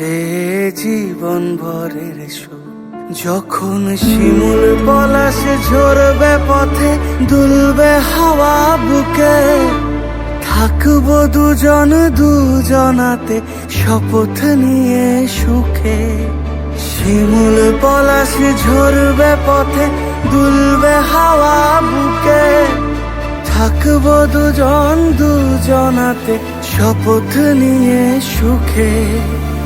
রে জীবন ভরের সুখ, যখন শিমুল পলাশে ঝরবে পথে, দুলবে হাওয়া বুকে, থাকব দুজন দুজনাতে, শপথ নিয়ে সুখে। শিমুল পলাশে ঝরবে পথে, দুলবে হাওয়া বুকে, থাকব দুজন দুজনাতে, শপথ নিয়ে সুখে।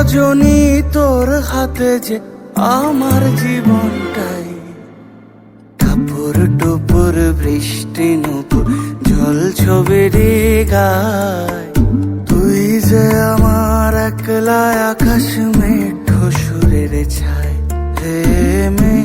সজনী তোর হাতে যে আমার জীবনটাই। কাপড় টুপুর বৃষ্টি নতুন জল ছবির গায়। তুই যে আমার একলা আকাশ মেঠো সুরের ছায়, হে মে